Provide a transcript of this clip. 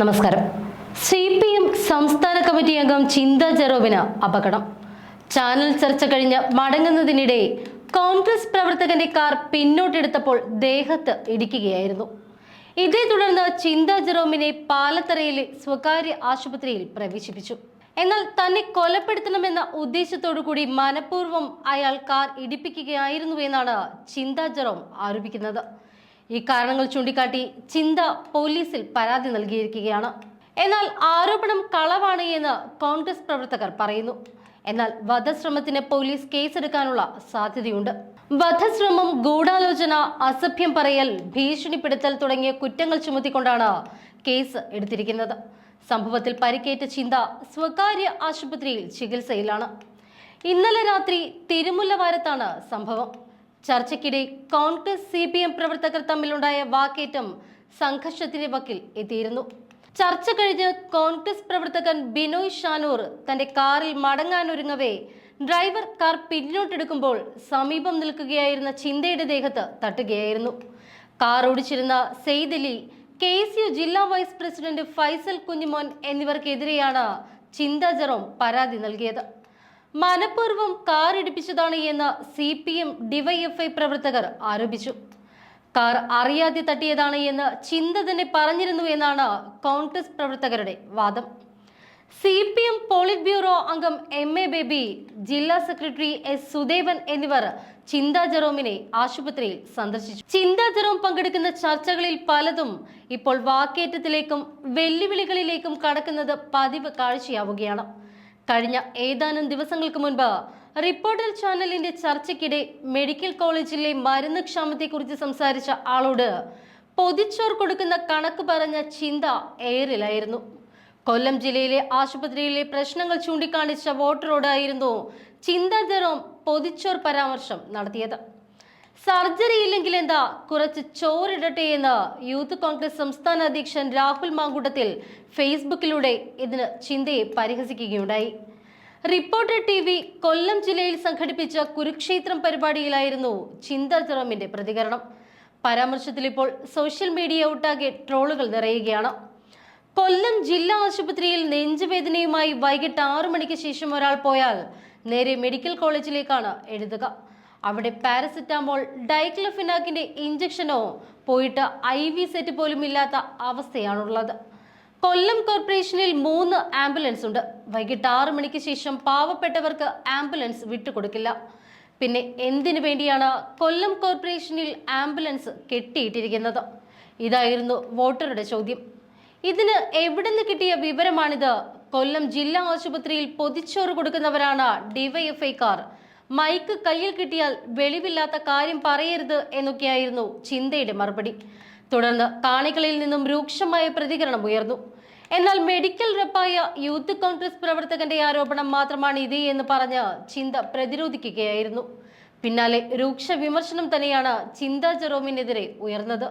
നമസ്കാരം. C P M സംസ്ഥാന committee അംഗം ചിന്ത ജെറോബിന് അപകടം. ചാനൽ ചർച്ച കഴിഞ്ഞ് മടങ്ങുന്നതിനിടെ കോൺഗ്രസ് പ്രവർത്തകന്റെ കാർ പിന്നോട്ടെടുത്തപ്പോൾ ദേഹത്ത് ഇടിക്കുകയായിരുന്നു. ഇതേ തുടർന്ന് ചിന്ത ജെറോമിനെ പാലത്തറയിലെ സ്വകാര്യ ആശുപത്രിയിൽ പ്രവേശിപ്പിച്ചു. എന്നാൽ തന്നെ കൊലപ്പെടുത്തണമെന്ന ഉദ്ദേശത്തോടു കൂടി മനഃപൂർവം അയാൾ കാർ ഇടിപ്പിക്കുകയായിരുന്നു എന്നാണ് ചിന്ത ജെറോം ആരോപിക്കുന്നത്. ഈ കാരണങ്ങൾ ചൂണ്ടിക്കാട്ടി ചിന്ത പോലീസിൽ പരാതി നൽകിയിരിക്കുകയാണ്. എന്നാൽ ആരോപണം കളവാണ് എന്ന് കോൺഗ്രസ് പ്രവർത്തകർ പറയുന്നു. എന്നാൽ വധശ്രമത്തിന് പോലീസ് കേസെടുക്കാനുള്ള സാധ്യതയുണ്ട്. വധശ്രമം ഗൂഢാലോചന അസഭ്യം പറയൽ ഭീഷണിപ്പെടുത്തൽ തുടങ്ങിയ കുറ്റങ്ങൾ ചുമത്തിക്കൊണ്ടാണ് കേസ് എടുത്തിരിക്കുന്നത്. സംഭവത്തിൽ പരിക്കേറ്റ ചിന്ത സ്വകാര്യ ആശുപത്രിയിൽ ചികിത്സയിലാണ്. ഇന്നലെ രാത്രി തിരുമുല്ലവാരത്താണ് സംഭവം. ചർച്ചയ്ക്കിടെ കോൺഗ്രസ് സി പി എം പ്രവർത്തകർ തമ്മിലുണ്ടായ വാക്കേറ്റം സംഘർഷത്തിന്റെ വക്കിൽ എത്തിയിരുന്നു. ചർച്ച കഴിഞ്ഞ് കോൺഗ്രസ് പ്രവർത്തകൻ ബിനോയ് ഷാനൂർ തന്റെ കാറിൽ മടങ്ങാനൊരുങ്ങവേ ഡ്രൈവർ കാർ പിന്നോട്ടെടുക്കുമ്പോൾ സമീപം നിൽക്കുകയായിരുന്ന ചിന്തയുടെ ദേഹത്ത് തട്ടുകയായിരുന്നു. കാർ ഓടിച്ചിരുന്ന സെയ്ദലി കെ യു ജില്ലാ വൈസ് പ്രസിഡന്റ് ഫൈസൽ കുഞ്ഞിമോൻ എന്നിവർക്കെതിരെയാണ് ചിന്ത ജെറോം പരാതി നൽകിയത്. മനഃപൂർവം കാർ ഇടിപ്പിച്ചതാണ് എന്ന് സി പി എം ഡിവൈഎഫ്ഐ പ്രവർത്തകർ ആരോപിച്ചു. കാർ അറിയാതെ തട്ടിയതാണ് എന്ന് ചിന്ത തന്നെ പറഞ്ഞിരുന്നു എന്നാണ് കോൺഗ്രസ് പ്രവർത്തകരുടെ വാദം. C P M polit bureau അംഗം എം എ ബേബി ജില്ലാ സെക്രട്ടറി എസ് സുദേവൻ എന്നിവർ ചിന്താ ജെറോമിനെ ആശുപത്രിയിൽ സന്ദർശിച്ചു. ചിന്താ ജെറോം പങ്കെടുക്കുന്ന ചർച്ചകളിൽ പലതും ഇപ്പോൾ വാക്കേറ്റത്തിലേക്കും വെല്ലുവിളികളിലേക്കും കടക്കുന്നത് പതിവ് കാഴ്ചയാവുകയാണ്. കഴിഞ്ഞ ഏതാനും ദിവസങ്ങൾക്ക് മുൻപ് റിപ്പോർട്ടർ ചാനലിന്റെ ചർച്ചയ്ക്കിടെ മെഡിക്കൽ കോളേജിലെ മരുന്ന് ക്ഷാമത്തെക്കുറിച്ച് സംസാരിച്ച ആളോട് പൊതിച്ചോർ കൊടുക്കുന്ന കണക്ക് പറഞ്ഞ ചിന്ത എയറിലായിരുന്നു കൊല്ലം ജില്ലയിലെ ആശുപത്രിയിലെ പ്രശ്നങ്ങൾ ചൂണ്ടിക്കാണിച്ച വോട്ടറോടായിരുന്നു ചിന്ത പൊതിച്ചോർ പരാമർശം നടത്തിയത്. സർജറി ഇല്ലെങ്കിൽ എന്താ? കുറച്ച് ചോറിടട്ടെ എന്ന് യൂത്ത് കോൺഗ്രസ് സംസ്ഥാന അധ്യക്ഷൻ രാഹുൽ മാങ്കൂട്ടത്തിൽ ഫേസ്ബുക്കിലൂടെ ഇതിന് ചിന്തയെ പരിഹസിക്കുകയുണ്ടായി. റിപ്പോർട്ടർ ടി വി കൊല്ലം ജില്ലയിൽ സംഘടിപ്പിച്ച കുരുക്ഷേത്രം പരിപാടിയിലായിരുന്നു ചിന്ത ജെറോമിന്റെ പ്രതികരണം. പരാമർശത്തിൽ ഇപ്പോൾ സോഷ്യൽ മീഡിയ ഒട്ടാകെ ട്രോളുകൾ നിറയുകയാണ്. കൊല്ലം ജില്ലാ ആശുപത്രിയിൽ നെഞ്ചുവേദനയുമായി വൈകിട്ട് ആറു മണിക്ക് ശേഷം ഒരാൾ പോയാൽ നേരെ മെഡിക്കൽ കോളേജിലേക്കാണ് എഴുതുക. അവിടെ പാരസെറ്റാമോൾ ഡൈക്ലഫിനാക്കിന്റെ ഇഞ്ചക്ഷനോ പോയിട്ട് ഐ വി സെറ്റ് പോലും ഇല്ലാത്ത അവസ്ഥയാണുള്ളത്. കൊല്ലം കോർപ്പറേഷനിൽ മൂന്ന് ആംബുലൻസ് ഉണ്ട്. വൈകിട്ട് ആറു മണിക്ക് ശേഷം പാവപ്പെട്ടവർക്ക് ആംബുലൻസ് വിട്ടുകൊടുക്കില്ല. പിന്നെ എന്തിനു വേണ്ടിയാണ് കൊല്ലം കോർപ്പറേഷനിൽ ആംബുലൻസ് കെട്ടിയിട്ടിരിക്കുന്നത്? ഇതായിരുന്നു വോട്ടറുടെ ചോദ്യം. ഇതിന് എവിടുന്ന് കിട്ടിയ വിവരമാണിത്? കൊല്ലം ജില്ലാ ആശുപത്രിയിൽ പൊതിച്ചോറ് കൊടുക്കുന്നവരാണ് ഡിവൈഎഫ്ഐക്കാർ മൈക്ക് കയ്യിൽ കിട്ടിയാൽ വെളിവില്ലാത്ത കാര്യം പറയരുത് എന്നൊക്കെയായിരുന്നു ചിന്തയുടെ മറുപടി. തുടർന്ന് കാണികളിൽ നിന്നും രൂക്ഷമായ പ്രതികരണം ഉയർന്നു. എന്നാൽ മെഡിക്കൽ റെപ്പായ യൂത്ത് കോൺഗ്രസ് പ്രവർത്തകന്റെ ആരോപണം മാത്രമാണ് ഇത് എന്ന് പറഞ്ഞ് ചിന്ത പ്രതിരോധിക്കുകയായിരുന്നു. പിന്നാലെ രൂക്ഷ വിമർശനം തന്നെയാണ് ചിന്ത ജെറോമിനെതിരെ ഉയർന്നത്.